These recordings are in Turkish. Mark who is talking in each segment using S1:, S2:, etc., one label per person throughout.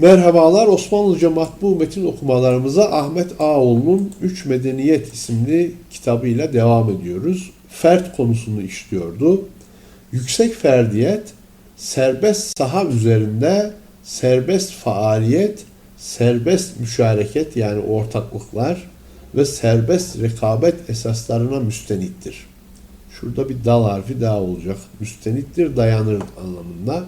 S1: Merhabalar Osmanlıca matbu metin okumalarımıza Ahmet Ağoğlu'nun Üç Medeniyet isimli kitabıyla devam ediyoruz. Fert konusunu işliyordu. Yüksek ferdiyet, serbest saha üzerinde serbest faaliyet, serbest müşareket yani ortaklıklar ve serbest rekabet esaslarına müstenittir. Şurada bir dal harfi daha olacak. Müstenittir, dayanır anlamında.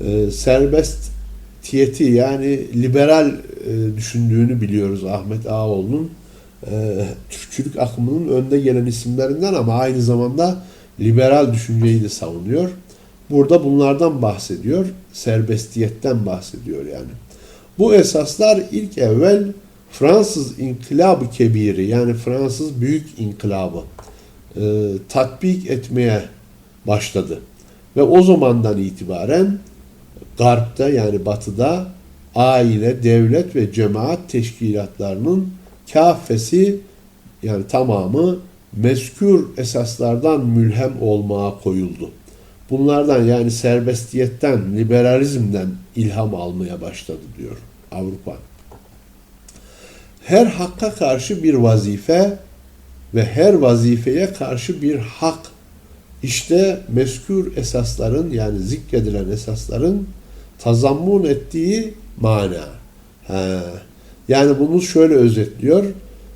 S1: Ee, serbest tiyeti yani liberal e, düşündüğünü biliyoruz Ahmet Ağaoğlu'nun. E, Türkçülük akımının önde gelen isimlerinden ama aynı zamanda liberal düşünceyi de savunuyor. Burada bunlardan bahsediyor. Serbestiyetten bahsediyor yani. Bu esaslar ilk evvel Fransız İnkılabı Kebiri yani Fransız Büyük İnkılabı e, tatbik etmeye başladı. Ve o zamandan itibaren Garp'ta yani Batı'da aile, devlet ve cemaat teşkilatlarının kafesi yani tamamı meskür esaslardan mülhem olmaya koyuldu. Bunlardan yani serbestiyetten, liberalizmden ilham almaya başladı diyor Avrupa. Her hakka karşı bir vazife ve her vazifeye karşı bir hak. İşte meskür esasların yani zikredilen esasların tazammun ettiği mana. He. Yani bunu şöyle özetliyor.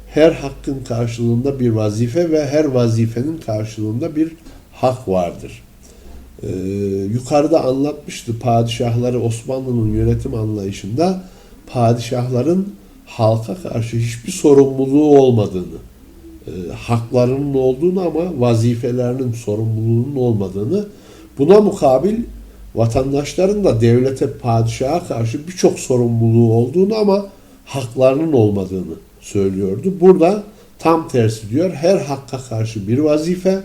S1: Her hakkın karşılığında bir vazife ve her vazifenin karşılığında bir hak vardır. Ee, yukarıda anlatmıştı padişahları Osmanlı'nın yönetim anlayışında padişahların halka karşı hiçbir sorumluluğu olmadığını, e, haklarının olduğunu ama vazifelerinin sorumluluğunun olmadığını, buna mukabil vatandaşların da devlete, padişaha karşı birçok sorumluluğu olduğunu ama haklarının olmadığını söylüyordu. Burada tam tersi diyor. Her hakka karşı bir vazife,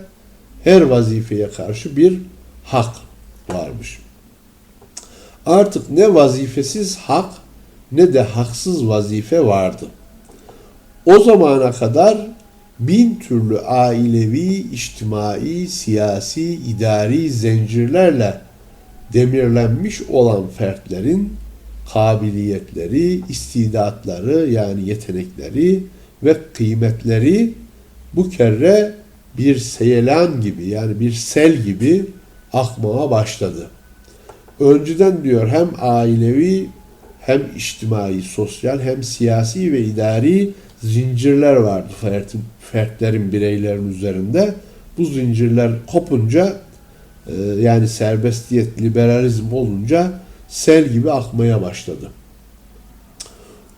S1: her vazifeye karşı bir hak varmış. Artık ne vazifesiz hak ne de haksız vazife vardı. O zamana kadar bin türlü ailevi, içtimai, siyasi, idari zincirlerle demirlenmiş olan fertlerin kabiliyetleri, istidatları yani yetenekleri ve kıymetleri bu kere bir seyelan gibi yani bir sel gibi akmaya başladı. Önceden diyor hem ailevi hem içtimai, sosyal hem siyasi ve idari zincirler vardı fertin, fertlerin, bireylerin üzerinde. Bu zincirler kopunca yani serbestiyet, liberalizm olunca sel gibi akmaya başladı.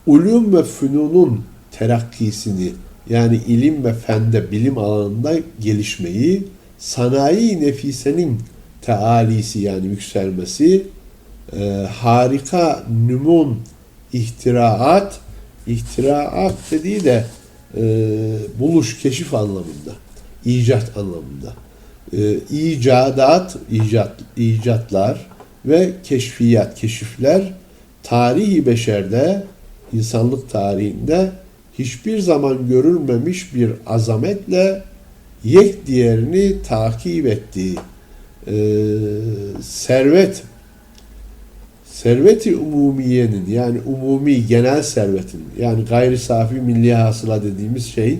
S1: Ulum ve fünunun terakkisini yani ilim ve fende, bilim alanında gelişmeyi, sanayi nefisenin tealisi yani yükselmesi, e, harika nümun ihtiraat, ihtiraat dediği de e, buluş, keşif anlamında, icat anlamında. E, icadat, icat, icatlar ve keşfiyat, keşifler tarihi beşerde, insanlık tarihinde hiçbir zaman görülmemiş bir azametle yek diğerini takip ettiği e, servet serveti umumiyenin yani umumi genel servetin yani gayri safi milli hasıla dediğimiz şey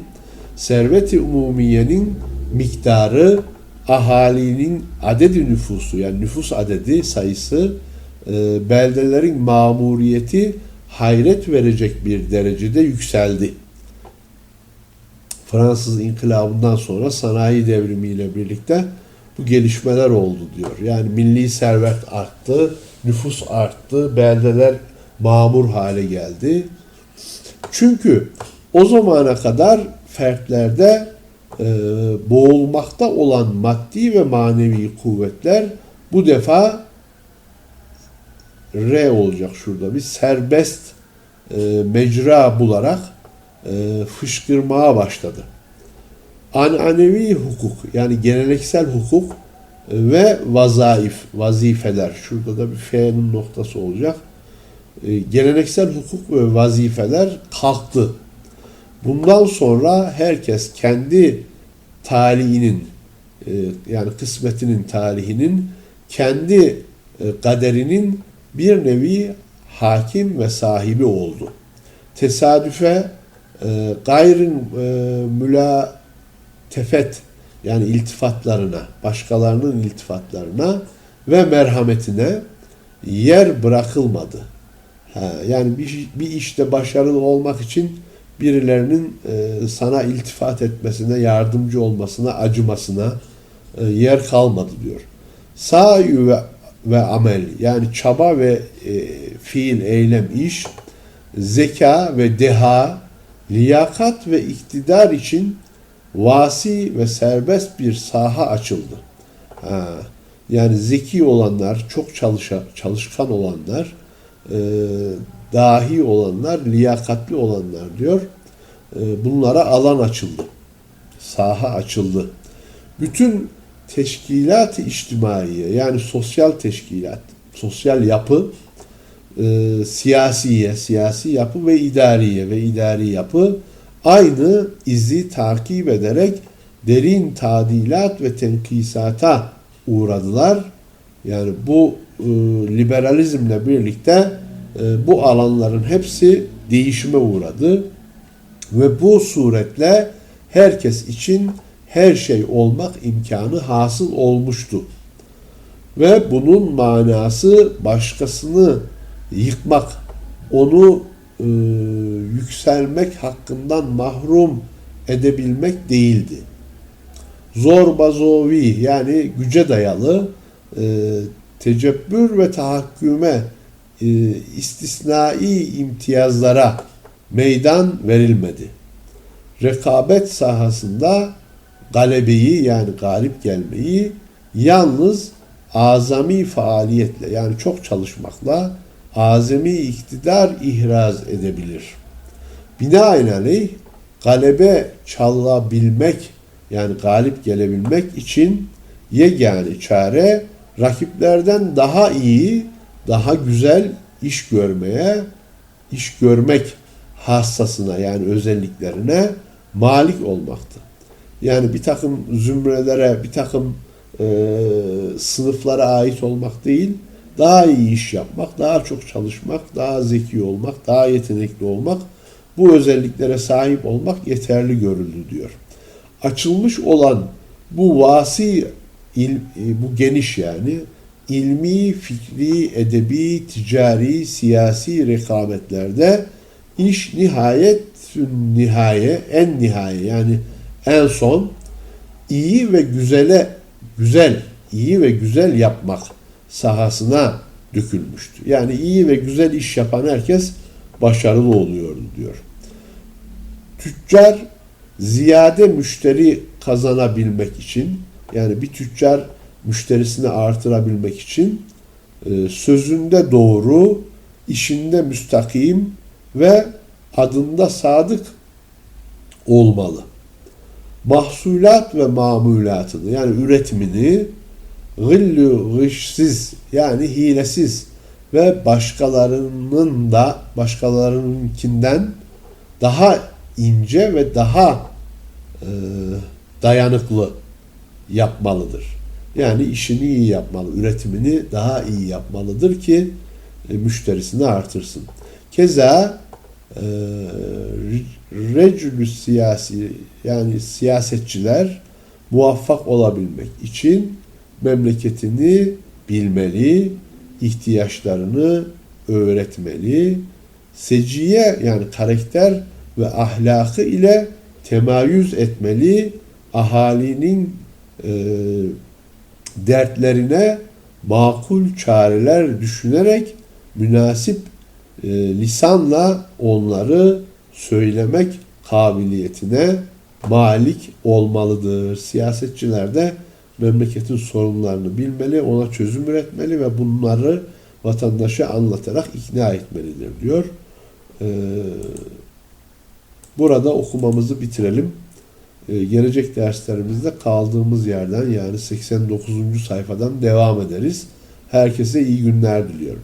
S1: serveti umumiyenin miktarı ahalinin adedi nüfusu yani nüfus adedi sayısı e, beldelerin mamuriyeti hayret verecek bir derecede yükseldi. Fransız İnkılabı'ndan sonra sanayi devrimiyle birlikte bu gelişmeler oldu diyor. Yani milli servet arttı, nüfus arttı, beldeler mamur hale geldi. Çünkü o zamana kadar fertlerde e, boğulmakta olan maddi ve manevi kuvvetler bu defa R olacak şurada bir serbest e, mecra bularak e, fışkırmaya başladı. Ananevi hukuk yani geleneksel hukuk ve vazaif, vazifeler. Şurada da bir F'nin noktası olacak. E, geleneksel hukuk ve vazifeler kalktı. Bundan sonra herkes kendi talihinin e, yani kısmetinin talihinin kendi e, kaderinin bir nevi hakim ve sahibi oldu. Tesadüfe e, gayrın mülatefet yani iltifatlarına, başkalarının iltifatlarına ve merhametine yer bırakılmadı. Ha, yani bir, bir işte başarılı olmak için birilerinin e, sana iltifat etmesine, yardımcı olmasına, acımasına e, yer kalmadı diyor. Sa'yu ve, ve amel yani çaba ve e, fiil, eylem, iş, zeka ve deha, liyakat ve iktidar için vasi ve serbest bir saha açıldı. Ha, yani zeki olanlar, çok çalışa, çalışkan olanlar, e, dahi olanlar, liyakatli olanlar diyor. E, bunlara alan açıldı. Saha açıldı. Bütün teşkilat-ı içtimaiye yani sosyal teşkilat, sosyal yapı, e, siyasiye, siyasi yapı ve idariye ve idari yapı aynı izi takip ederek derin tadilat ve tenkisata uğradılar. Yani bu e, liberalizmle birlikte bu alanların hepsi değişime uğradı ve bu suretle herkes için her şey olmak imkanı hasıl olmuştu. Ve bunun manası başkasını yıkmak, onu e, yükselmek hakkından mahrum edebilmek değildi. Zorbazovi yani güce dayalı e, tecebbür ve tahakküme e, istisnai imtiyazlara meydan verilmedi. Rekabet sahasında galebeyi yani galip gelmeyi yalnız azami faaliyetle yani çok çalışmakla azami iktidar ihraz edebilir. Binaenaleyh galebe çalabilmek yani galip gelebilmek için yegane çare rakiplerden daha iyi, daha güzel iş görmeye, iş görmek hassasına yani özelliklerine malik olmaktı. Yani bir takım zümrelere, bir takım e, sınıflara ait olmak değil, daha iyi iş yapmak, daha çok çalışmak, daha zeki olmak, daha yetenekli olmak, bu özelliklere sahip olmak yeterli görüldü diyor. Açılmış olan bu vasi, il, e, bu geniş yani ilmi, fikri, edebi, ticari, siyasi rekabetlerde iş nihayet nihaye, en nihaye yani en son iyi ve güzele güzel, iyi ve güzel yapmak sahasına dökülmüştü. Yani iyi ve güzel iş yapan herkes başarılı oluyordu diyor. Tüccar ziyade müşteri kazanabilmek için yani bir tüccar müşterisini artırabilmek için e, sözünde doğru, işinde müstakim ve adında sadık olmalı. Mahsulat ve mamulatını yani üretimini gıllü gışsiz yani hilesiz ve başkalarının da başkalarınınkinden daha ince ve daha e, dayanıklı yapmalıdır. Yani işini iyi yapmalı, üretimini daha iyi yapmalıdır ki e, müşterisini artırsın. Keza e, recülü siyasi yani siyasetçiler muvaffak olabilmek için memleketini bilmeli, ihtiyaçlarını öğretmeli, seciye yani karakter ve ahlakı ile temayüz etmeli, ahalinin e, dertlerine makul çareler düşünerek münasip e, lisanla onları söylemek kabiliyetine malik olmalıdır. Siyasetçiler de memleketin sorunlarını bilmeli, ona çözüm üretmeli ve bunları vatandaşa anlatarak ikna etmelidir diyor. Ee, burada okumamızı bitirelim. Ee, gelecek derslerimizde kaldığımız yerden yani 89. sayfadan devam ederiz. Herkese iyi günler diliyorum.